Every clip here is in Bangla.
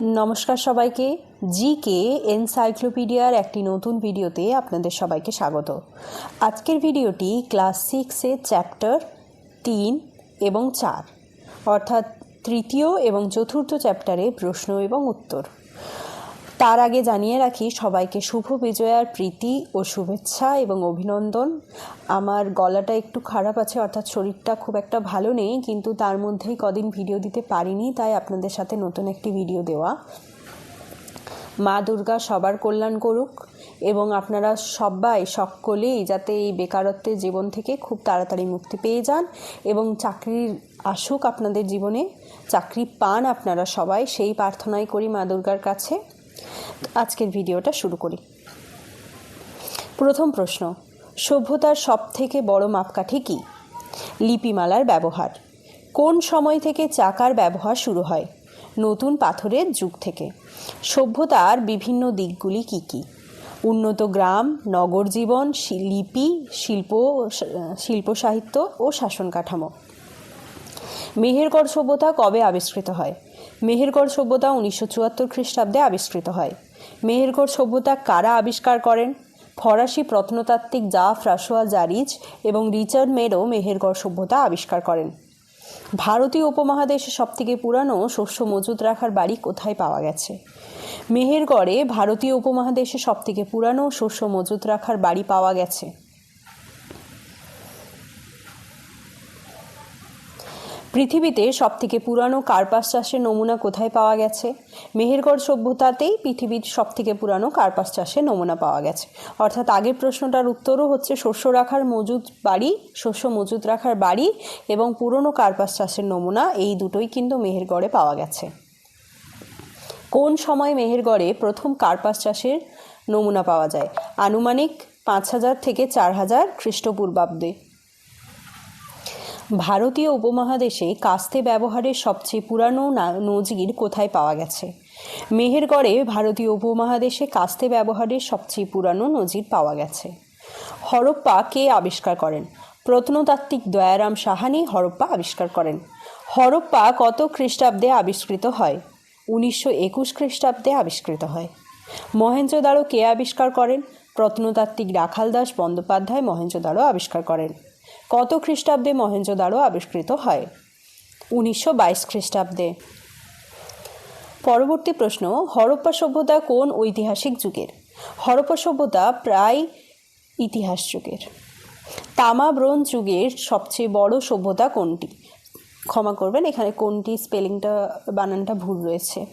নমস্কার সবাইকে। জি কে এনসাইক্লোপিডিয়ার একটি নতুন ভিডিওতে আপনাদের সবাইকে স্বাগত। আজকের ভিডিওটি ক্লাস সিক্সের চ্যাপ্টার তিন এবং চার, অর্থাৎ তৃতীয় এবং চতুর্থ চ্যাপ্টারে প্রশ্ন এবং উত্তর। তার আগে জানিয়ে রাখি, সবাইকে শুভ বিজয়ার প্রীতি ও শুভেচ্ছা এবং অভিনন্দন। আমার গলাটা একটু খারাপ আছে, অর্থাৎ শরীরটা খুব একটা ভালো নেই, কিন্তু তার মধ্যেই কদিন ভিডিও দিতে পারিনি, তাই আপনাদের সাথে নতুন একটি ভিডিও দেওয়া। মা দুর্গা সবার কল্যাণ করুক এবং আপনারা সবাই, সকলেই যাতে এই বেকারত্বের জীবন থেকে খুব তাড়াতাড়ি মুক্তি পেয়ে যান এবং চাকরির আসুক আপনাদের জীবনে, চাকরি পান আপনারা সবাই, সেই প্রার্থনাই করি মা দুর্গার কাছে। আজকের ভিডিওটা শুরু করি। প্রথম প্রশ্ন, সভ্যতার সব থেকে বড় মাপকাঠি কী? লিপিমালার ব্যবহার। কোন সময় থেকে চাকার ব্যবহার শুরু হয়? নতুন পাথরের যুগ থেকে। সভ্যতার বিভিন্ন দিকগুলি কী কী? উন্নত গ্রাম নগর জীবন লিপি, শিল্প শিল্প সাহিত্য ও শাসন কাঠামো। মেহেরগড় সভ্যতা কবে আবিষ্কৃত হয়? মেহেরগড় সভ্যতা উনিশশো চুয়াত্তর খ্রিস্টাব্দে আবিষ্কৃত হয়। মেহেরগড় সভ্যতা কারা আবিষ্কার করেন? ফরাসি প্রত্নতাত্ত্বিক জাফ রাসোয়া জারিজ এবং রিচার্ড মেরো মেহেরগড় সভ্যতা আবিষ্কার করেন। ভারতীয় উপমহাদেশে সবথেকে পুরানো শস্য মজুত রাখার বাড়ি কোথায় পাওয়া গেছে? মেহেরগড়ে ভারতীয় উপমহাদেশে সবথেকে পুরানো শস্য মজুত রাখার বাড়ি পাওয়া গেছে। পৃথিবীতে সবথেকে পুরানো কার্পাস চাষের নমুনা কোথায় পাওয়া গেছে? মেহেরগড় সভ্যতাতেই পৃথিবীর সবথেকে পুরানো কার্পাস চাষের নমুনা পাওয়া গেছে। অর্থাৎ আগের প্রশ্নটার উত্তরও হচ্ছে শস্য রাখার মজুদ বাড়ি, শস্য মজুদ রাখার বাড়ি এবং পুরনো কার্পাস চাষের নমুনা এই দুটোই কিন্তু মেহেরগড়ে পাওয়া গেছে। কোন সময় মেহেরগড়ে প্রথম কার্পাস চাষের নমুনা পাওয়া যায়? আনুমানিক পাঁচ হাজার থেকে চার হাজার খ্রিস্টপূর্বাব্দে। ভারতীয় উপমহাদেশে কাস্তে ব্যবহারের সবচেয়ে পুরানো নজির কোথায় পাওয়া গেছে? মেহেরগড়ে ভারতীয় উপমহাদেশে কাস্তে ব্যবহারের সবচেয়ে পুরানো নজির পাওয়া গেছে। হরপ্পা কে আবিষ্কার করেন? প্রত্নতাত্ত্বিক দয়ারাম সাহানি হরপ্পা আবিষ্কার করেন। হরপ্পা কত খ্রিস্টাব্দে আবিষ্কৃত হয়? উনিশশো একুশ খ্রিস্টাব্দে আবিষ্কৃত হয়। মহেঞ্জোদারো কে আবিষ্কার করেন? প্রত্নতাত্ত্বিক রাখাল দাস বন্দ্যোপাধ্যায় মহেঞ্জোদারো আবিষ্কার করেন। কত খ্রিস্টাব্দে মহেঞ্জোদারো আবিষ্কৃত হয়? উনিশশো বাইশ খ্রিস্টাব্দে। পরবর্তী প্রশ্ন, হরপ্পা সভ্যতা কোন ঐতিহাসিক যুগের? হরপ্পা সভ্যতা প্রায় ইতিহাস যুগের। তামা ব্রোঞ্জ যুগের সবচেয়ে বড় সভ্যতা কোনটি? ক্ষমা করবেন, এখানে কোনটি স্পেলিংটা, বানানটা ভুল রয়েছে।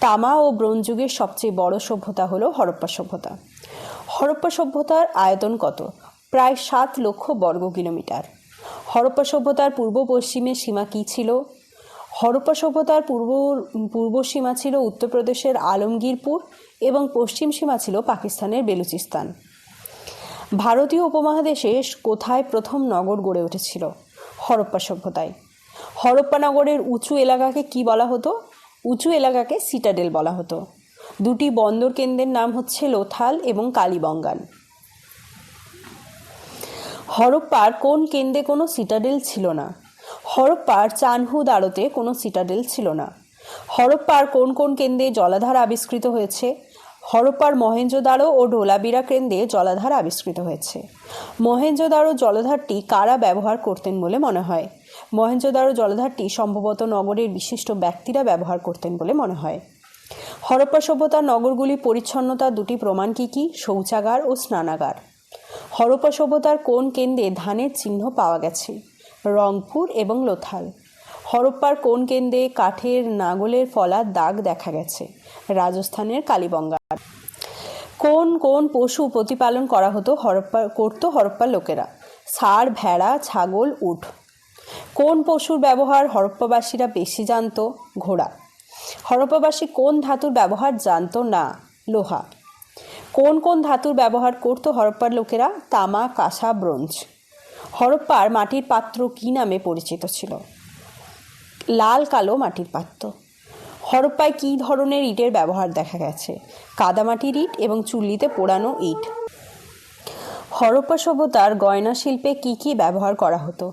তামা ও ব্রোঞ্জ যুগের সবচেয়ে বড় সভ্যতা হলো হরপ্পা সভ্যতা। হরপ্পা সভ্যতার আয়তন কত? প্রায় সাত লক্ষ বর্গ কিলোমিটার। হরপ্পা সভ্যতার পূর্ব পশ্চিমের সীমা কী ছিল? হরপ্পা সভ্যতার পূর্ব পূর্ব সীমা ছিল উত্তরপ্রদেশের আলমগীরপুর এবং পশ্চিম সীমা ছিল পাকিস্তানের বেলুচিস্তান। ভারতীয় উপমহাদেশে কোথায় প্রথম নগর গড়ে উঠেছিল? হরপ্পা সভ্যতায়। হরপ্পা নগরের উঁচু এলাকাকে কি বলা হতো? উঁচু এলাকাকে সিটাডেল বলা হতো। দুটি বন্দর কেন্দ্রের নাম হচ্ছে লোথাল এবং কালীবঙ্গান। হরপ্পার কোন কেন্দ্রে কোনো সিটাডেল ছিল না? হরপ্পার চানহুদ আড়তে কোনো সিটাডেল ছিল না। হরপ্পার কোন কোন কেন্দ্রে জলাধার আবিষ্কৃত হয়েছে? হরপ্পার মহেঞ্জোদারো ও ঢোলাবিরা কেন্দ্রে জলাধার আবিষ্কৃত হয়েছে। মহেঞ্জোদারো জলাধারটি কারা ব্যবহার করতেন বলে মনে হয়? মহেঞ্জোদারো জলাধারটি সম্ভবত নগরের বিশিষ্ট ব্যক্তিরা ব্যবহার করতেন বলে মনে হয়। হরপ্পা সভ্যতার নগরগুলি পরিচ্ছন্নতার দুটি প্রমাণ কী কী? শৌচাগার ও স্নানাগার। হরপ্পা সভ্যতার কোন কেন্দ্রে ধানের চিহ্ন পাওয়া গেছে? রংপুর এবং লোথাল। হরপ্পার কোন কেন্দ্রে কাঠের নাগলের ফলার দাগ দেখা গেছে? রাজস্থানের কালীবঙ্গার কোন কোন পশু প্রতিপালন করা হতো হরপ্পা, করত হরপ্পার লোকেরা? ষাঁড়, ভেড়া, ছাগল, উট। কোন পশুর ব্যবহার হরপ্পাবাসীরা বেশি জানত? ঘোড়া। হরপ্পাবাসী কোন ধাতুর ব্যবহার জানত না? লোহা। কোন কোন ধাতুর ব্যবহার করতো হরপ্পার লোকেরা? তামা, কাঁসা, ব্রোঞ্জ। হরপ্পার মাটির পাত্র কী নামে পরিচিত ছিল? লাল, কালো মাটির পাত্র। হরপ্পায় কী ধরনের ইটের ব্যবহার দেখা গেছে? কাদামাটির ইট এবং চুল্লিতে পোড়ানো ইট। হরপ্পা সভ্যতার গয়না শিল্পে কী কী ব্যবহার করা হতো?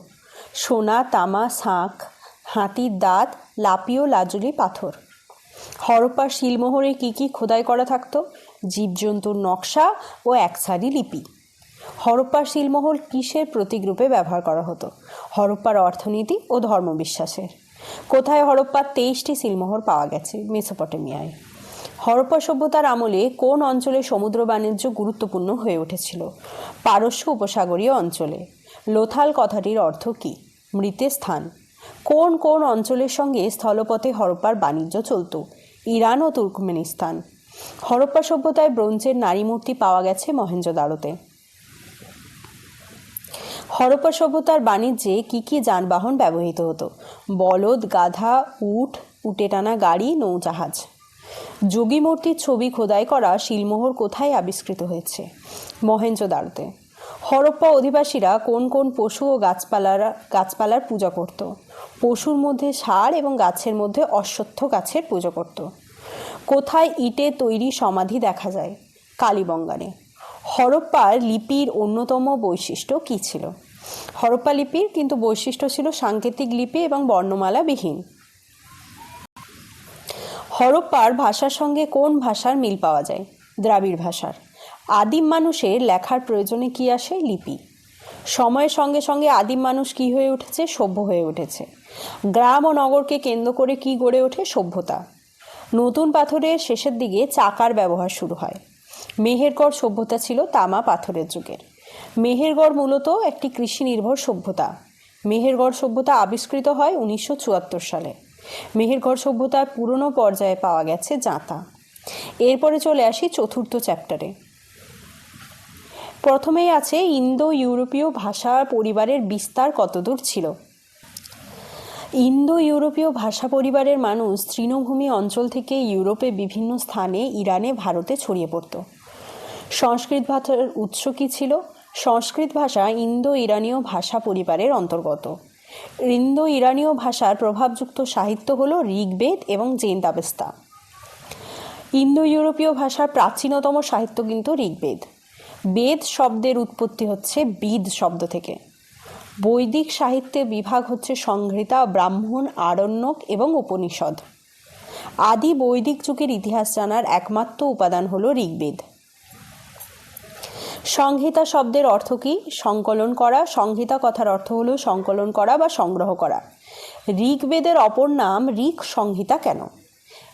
সোনা, তামা, শাঁখ, হাতির দাঁত লাপিও লাজুলি পাথর। হরপ্পার শিলমোহরে কী কী খোদাই করা থাকতো? জীবজন্তুর নকশা ও একসারি লিপি। হরপ্পার শিলমোহর কিসের প্রতীকরূপে ব্যবহার করা হতো? হরপ্পার অর্থনীতি ও ধর্মবিশ্বাসের কোথায় হরপ্পার তেইশটি শিলমোহর পাওয়া গেছে? মেসোপটেমিয়ায়। হরপ্পা সভ্যতার আমলে কোন অঞ্চলে সমুদ্র বাণিজ্য গুরুত্বপূর্ণ হয়ে উঠেছিল? পারস্য উপসাগরীয় অঞ্চলে। লোথাল কথাটির অর্থ কী? মৃতের স্থান। কোন কোন অঞ্চলের সঙ্গে স্থলপথে হরপ্পার বাণিজ্য চলত? ইরান ও তুর্কমেনিস্তান। হরপ্পা সভ্যতায় ব্রোঞ্জের নারী মূর্তি পাওয়া গেছে মহেঞ্জোদারোতে হরপ্পা সভ্যতার বাণিজ্যে কী কী যানবাহন ব্যবহৃত হতো? বলদ, গাধা, উট উটে টানা গাড়ি, নৌজাহাজ। যোগী মূর্তির ছবি খোদাই করা শিলমোহর কোথায় আবিষ্কৃত হয়েছে? মহেঞ্জোদারোতে হরপ্পা অধিবাসীরা কোন কোন পশু ও গাছপালারা, গাছপালার পূজা করত? পশুর মধ্যে সার এবং গাছের মধ্যে অশ্বত্থ গাছের পুজো করত। কোথায় ইটে তৈরি সমাধি দেখা যায়? কালীবঙ্গানে। হরপ্পার লিপির অন্যতম বৈশিষ্ট্য কী ছিল? হরপ্পা লিপির কিন্তু বৈশিষ্ট্য ছিল সাংকেতিক লিপি এবং বর্ণমালা বিহীন হরপ্পার ভাষার সঙ্গে কোন ভাষার মিল পাওয়া যায়? দ্রাবিড় ভাষার। আদিম মানুষের লেখার প্রয়োজনে কি আসে? লিপি। সময়ের সঙ্গে সঙ্গে আদিম মানুষ কি হয়ে উঠেছে? সভ্য হয়ে উঠেছে। গ্রাম ও নগরকে কেন্দ্র করে কি গড়ে ওঠে? সভ্যতা। নতুন পাথরের শেষের দিকে চাকার ব্যবহার শুরু হয়। মেহেরগড় সভ্যতা ছিল তামা পাথরের যুগের। মেহেরগড় মূলত একটি কৃষি নির্ভর সভ্যতা। মেহেরগড় সভ্যতা আবিষ্কৃত হয় উনিশশো চুয়াত্তর সালে। মেহেরগড় সভ্যতার পুরনো পর্যায়ে পাওয়া গেছে জাঁতা। এরপরে চলে আসি চতুর্থ চ্যাপ্টারে। প্রথমেই আছে ইন্দো ইউরোপীয় ভাষা পরিবারের বিস্তার কতদূর ছিল? ইন্দো ইউরোপীয় ভাষা পরিবারের মানুষ তৃণভূমি অঞ্চল থেকে ইউরোপে বিভিন্ন স্থানে ইরানে, ভারতে ছড়িয়ে পড়ত। সংস্কৃত ভাষার উৎস কী ছিল? সংস্কৃত ভাষা ইন্দো ইরানীয় ভাষা পরিবারের অন্তর্গত। ইন্দো ইরানীয় ভাষার প্রভাবযুক্ত সাহিত্য হল ঋগ্বেদ এবং জেন দাবেস্তা ইন্দো ইউরোপীয় ভাষার প্রাচীনতম সাহিত্য কিন্তু ঋগ্বেদ। বেদ শব্দের উৎপত্তি হচ্ছে বিদ শব্দ থেকে। বৈদিক সাহিত্যে বিভাগ হচ্ছে সংহিতা, ব্রাহ্মণ, আরণ্যক এবং উপনিষদ। আদি বৈদিক যুগের ইতিহাস জানার একমাত্র উপাদান হল ঋগ্বেদ। সংহিতা শব্দের অর্থ কী? সংকলন করা। সংহিতা কথার অর্থ হল সংকলন করা বা সংগ্রহ করা। ঋগ্বেদের অপর নাম ঋক সংহিতা কেন?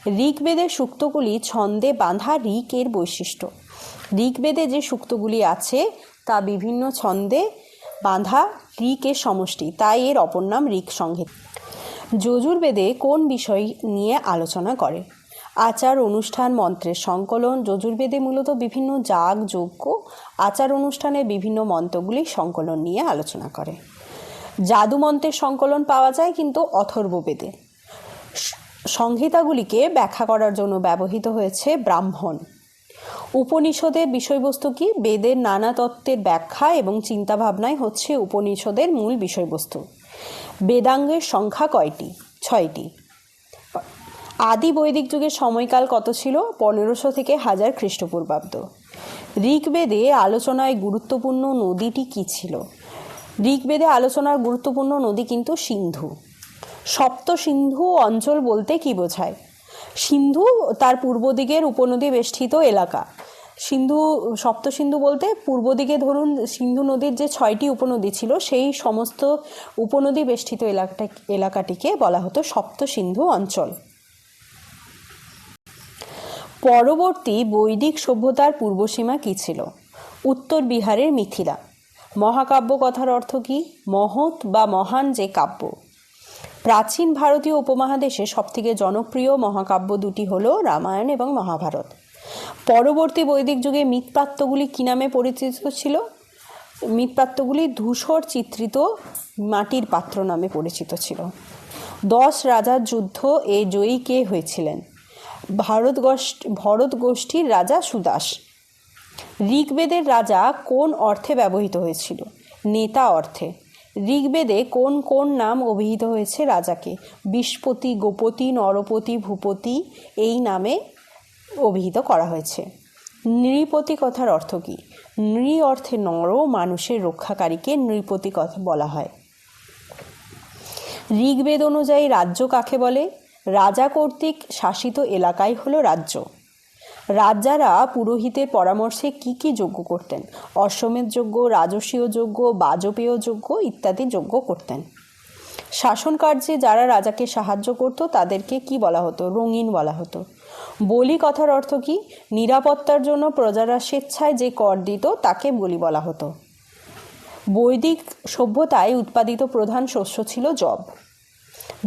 ঋগ্বেদের সূক্তগুলি ছন্দে বাঁধা ঋক এর বৈশিষ্ট্য। ঋগ্বেদে যে সূক্তগুলি আছে, তা বিভিন্ন ছন্দে বাঁধা ঋকের সমষ্টি, তাই এর অপর নাম ঋক সংহিতা যজুর্বেদে কোন বিষয় নিয়ে আলোচনা করে? আচার, অনুষ্ঠান, মন্ত্রের সংকলন, যজুর্বেদে মূলত বিভিন্ন যাগ, যজ্ঞ, আচার অনুষ্ঠানের বিভিন্ন মন্ত্রগুলি সংকলন নিয়ে আলোচনা করে। জাদু মন্ত্রের সংকলন পাওয়া যায় কিন্তু অথর্ববেদে। সংহিতাগুলিকে ব্যাখ্যা করার জন্য ব্যবহৃত হয়েছে ব্রাহ্মণ। উপনিষদের বিষয়বস্তু কি? বেদের নানা তত্ত্বের ব্যাখ্যা এবং চিন্তাভাবনাই হচ্ছে উপনিষদের মূল বিষয়বস্তু। বেদাঙ্গের সংখ্যা কয়টি? ছয়টি। আদি বৈদিক যুগের সময়কাল কত ছিল? পনেরোশো থেকে হাজার খ্রিস্টপূর্বাব্দ। ঋগ্বেদে আলোচনায় গুরুত্বপূর্ণ নদীটি কী ছিল? ঋগ্বেদে আলোচনার গুরুত্বপূর্ণ নদী কিন্তু সিন্ধু। সপ্ত সিন্ধু অঞ্চল বলতে কি বোঝায়? সিন্ধু তার পূর্ব দিকের উপনদী বেষ্টিত এলাকা। সিন্ধু সপ্ত সিন্ধু বলতে পূর্ব দিকে ধরুন সিন্ধু নদীর যে ছয়টি উপনদী ছিল, সেই সমস্ত উপনদী বেষ্টিত এলাকাটা, এলাকাটিকে বলা হতো সপ্ত সিন্ধু অঞ্চল। পরবর্তী বৈদিক সভ্যতার পূর্বসীমা কী ছিল? উত্তর বিহারের মিথিলা। মহাকাব্য কথার অর্থ কী? মহৎ বা মহান যে কাব্য। প্রাচীন ভারতীয় উপমহাদেশে সবথেকে জনপ্রিয় মহাকাব্য দুটি হল রামায়ণ এবং মহাভারত। পরবর্তী বৈদিক যুগে মৃৎপাত্রগুলি কী নামে পরিচিত ছিল? মৃৎপাত্রগুলি ধূসর চিত্রিত মাটির পাত্র নামে পরিচিত ছিল। দশ রাজার যুদ্ধ, এ জয়ী কে হয়েছিলেন? ভারত ভরত গোষ্ঠীর রাজা সুদাস। ঋগ্বেদের রাজা কোন অর্থে ব্যবহৃত হয়েছিল? নেতা অর্থে। ঋগ্বেদে কোন কোন নাম অভিহিত হয়েছে রাজাকে? বিষ্পতি, গোপতি, নরপতি, ভূপতি, এই নামে অভিহিত করা হয়েছে। নৃপতি কথার অর্থ কী? নৃ অর্থে নর মানুষের রক্ষাকারীকে নৃপতি কথা বলা হয়। ঋগ্বেদ অনুযায়ী রাজ্য কাকে বলে? রাজা কর্তৃক শাসিত এলাকাই হলো রাজ্য। রাজারা পুরোহিতের পরামর্শে কি কি যজ্ঞ করতেন? অশ্বমেধ যজ্ঞ রাজসীয় যজ্ঞ, বাজপেয় যজ্ঞ ইত্যাদি যজ্ঞ করতেন। শাসন কার্যে যারা রাজাকে সাহায্য করত তাদেরকে কি বলা হতো? রঙিন বলা হতো। বলি কথার অর্থ কি? নিরাপত্তার জন্য প্রজারা স্বেচ্ছায় যে কর দিত, তাকে বলি বলা হতো। বৈদিক সভ্যতায় উৎপাদিত প্রধান শস্য ছিল জব।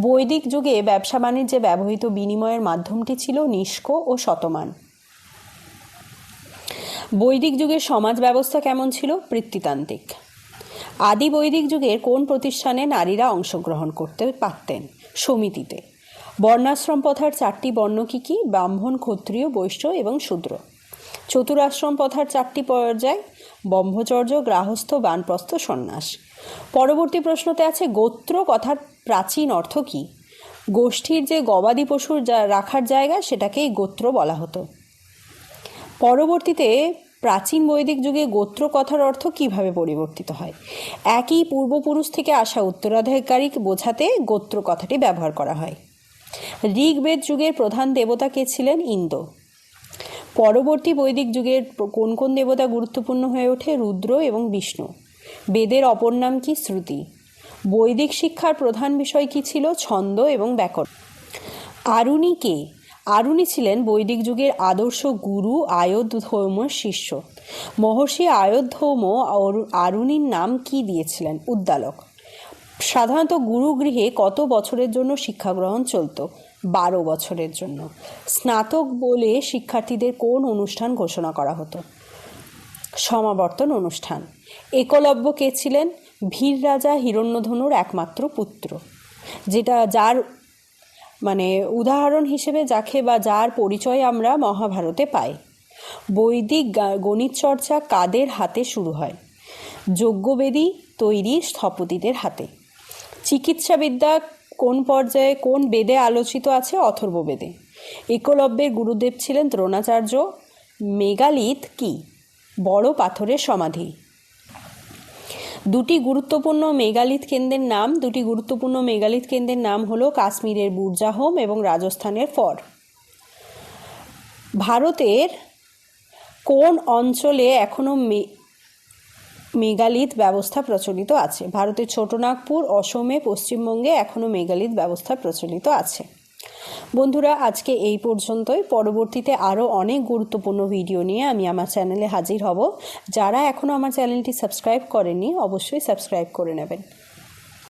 বৈদিক যুগে ব্যবসা বাণিজ্যে ব্যবহৃত বিনিময়ের মাধ্যমটি ছিল নিষ্ক ও শতমান। বৈদিক যুগের সমাজ ব্যবস্থা কেমন ছিল? বৃত্তিতান্ত্রিক। আদি বৈদিক যুগের কোন প্রতিষ্ঠানে নারীরা অংশগ্রহণ করতে পারতেন? সমিতিতে। বর্ণাশ্রম প্রথার চারটি বর্ণ কী কী? ব্রাহ্মণ, ক্ষত্রিয়, বৈশ্য এবং শূদ্র। চতুরাশ্রম প্রথার চারটি পর্যায়, ব্রহ্মচর্য গ্রাহস্থ বানপ্রস্থ, সন্ন্যাস। পরবর্তী প্রশ্নতে আছে, গোত্র কথার প্রাচীন অর্থ কী? গোষ্ঠীর যে গবাদি পশুর যা রাখার জায়গা সেটাকেই গোত্র বলা হতো। পরবর্তীতে, প্রাচীন বৈদিক যুগে গোত্র কথার অর্থ কীভাবে পরিবর্তিত হয়? একই পূর্বপুরুষ থেকে আসা উত্তরাধিকারী বোঝাতে গোত্র কথাটি ব্যবহার করা হয়। ঋগ্বেদ যুগের প্রধান দেবতা কে ছিলেন ইন্দ্র। পরবর্তী বৈদিক যুগের কোন কোন দেবতা গুরুত্বপূর্ণ হয়ে ওঠে? রুদ্র এবং বিষ্ণু। বেদের অপর নাম কি? শ্রুতি। বৈদিক শিক্ষার প্রধান বিষয় কি ছিল? ছন্দ এবং ব্যাকরণ। আরুণী কে? আরুণী ছিলেন বৈদিক যুগের আদর্শ গুরু আয়োধ্যৌমর শিষ্য। মহর্ষি আয়োধ্যৌম আরুণীর নাম কি দিয়েছিলেন? উদ্দালক। সাধারণত গুরুগৃহে কত বছরের জন্য শিক্ষা গ্রহণ চলতো? বারো বছরের জন্য। স্নাতক বলে শিক্ষার্থীদের কোন অনুষ্ঠান ঘোষণা করা হতো? সমাবর্তন অনুষ্ঠান। একলব্য কে ছিলেন? ভীর রাজা হিরণ্যধনুর একমাত্র পুত্র। যেটা যার মানে উদাহরণ হিসেবে যাকে বা যার পরিচয় আমরা মহাভারতে পাই। বৈদিক গণিত চর্চা কাদের হাতে শুরু হয়? যজ্ঞবেদী তৈরি স্থপতিদের হাতে। চিকিৎসাবিদ্যা কোন পর্যায়ে কোন বেদে আলোচিত আছে? অথর্ববেদে একলব্যের গুরুদেব ছিলেন দ্রোণাচার্য। মেগালিথ কি? বড় পাথরের সমাধি। দুটি গুরুত্বপূর্ণ মেগালিথ কেন্দ্রের নাম, দুটি গুরুত্বপূর্ণ মেগালিথ কেন্দ্রের নাম হলো কাশ্মীরের বুর্জাহোম এবং রাজস্থানের ফর। ভারতের কোন অঞ্চলে এখনও মেগালিথ ব্যবস্থা প্রচলিত আছে। ভারতের ছোটনাগপুর অসমে, পশ্চিমবঙ্গে এখনও মেগালিথ ব্যবস্থা প্রচলিত আছে। বন্ধুরা, আজকে এই পর্যন্তই। পরবর্তীতে আরও অনেক গুরুত্বপূর্ণ ভিডিও নিয়ে আমি আমার চ্যানেলে হাজির হব। যারা এখনও আমার চ্যানেলটি সাবস্ক্রাইব করেনি অবশ্যই সাবস্ক্রাইব করে নেবেন।